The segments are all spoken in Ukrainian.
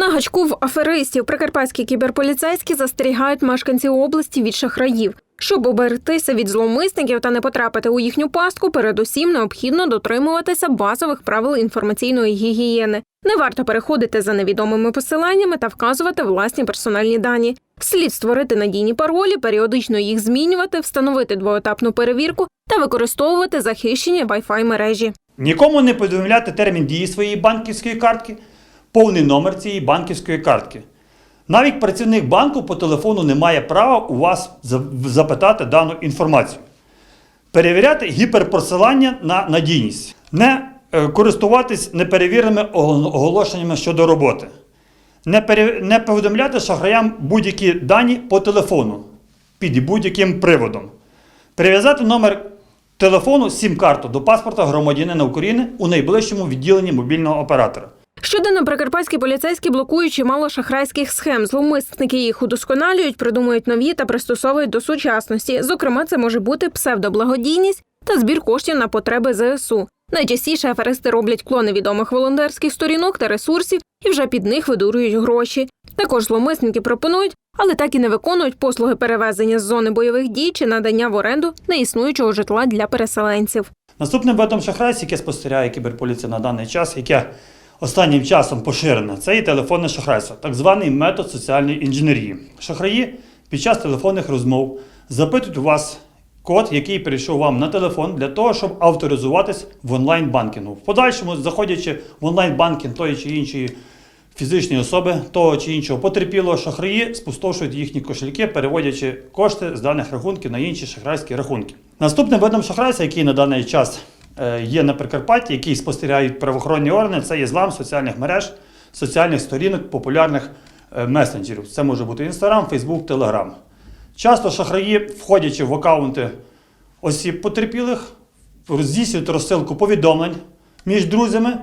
На гачку в аферистів прикарпатські кіберполіцейські застерігають мешканців області від шахраїв. Щоб оберегтися від зловмисників та не потрапити у їхню пастку, передусім необхідно дотримуватися базових правил інформаційної гігієни. Не варто переходити за невідомими посиланнями та вказувати власні персональні дані. Слід створити надійні паролі, періодично їх змінювати, встановити двоетапну перевірку та використовувати захищені Wi-Fi мережі. Нікому не повідомляти термін дії своєї банківської картки, повний номер цієї банківської картки. Навіть працівник банку по телефону не має права у вас запитати дану інформацію. Перевіряти гіперпосилання на надійність. Не е, користуватись неперевіреними оголошеннями щодо роботи. Не, пере- не повідомляти шахраям будь-які дані по телефону під будь-яким приводом. Прив'язати номер телефону сім-карту до паспорта громадянина України у найближчому відділенні мобільного оператора. Щоденно прикарпатські поліцейські блокують чимало шахрайських схем. Зловмисники їх удосконалюють, придумують нові та пристосовують до сучасності. Зокрема, це може бути псевдоблагодійність та збір коштів на потреби ЗСУ. Найчастіше аферисти роблять клони відомих волонтерських сторінок та ресурсів і вже під них видурюють гроші. Також зловмисники пропонують, але так і не виконують послуги перевезення з зони бойових дій чи надання в оренду неіснуючого житла для переселенців. Наступним видом шахрайств, яке спостерігає кіберполіція на даний час, яке останнім часом поширене, це і телефонне шахрайство, так званий метод соціальної інженерії. Шахраї під час телефонних розмов запитують у вас код, який прийшов вам на телефон, для того, щоб авторизуватись в онлайн-банкінгу. В подальшому, заходячи в онлайн-банкінг тої чи іншої фізичної особи, того чи іншого потерпілого, шахраї спустошують їхні кошельки, переводячи кошти з даних рахунків на інші шахрайські рахунки. Наступним видом шахрайства, який на даний час є на Прикарпатті, який спостерігають правоохоронні органи, це є злам соціальних мереж, соціальних сторінок, популярних е, месенджерів. Це може бути Інстаграм, Фейсбук, Телеграм. Часто шахраї, входячи в акаунти осіб потерпілих, здійснюють розсилку повідомлень між друзями.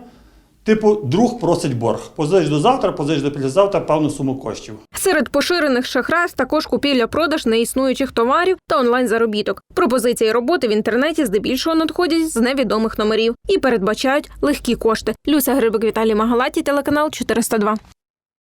Типу, друг просить борг. Позич до завтра, позич до післязавтра певну суму коштів. Серед поширених шахрайств також купівля-продаж неіснуючих товарів та онлайн-заробіток. Пропозиції роботи в інтернеті здебільшого надходять з невідомих номерів і передбачають легкі кошти. Люся Грибик, Віталій Магалаті, телеканал 402.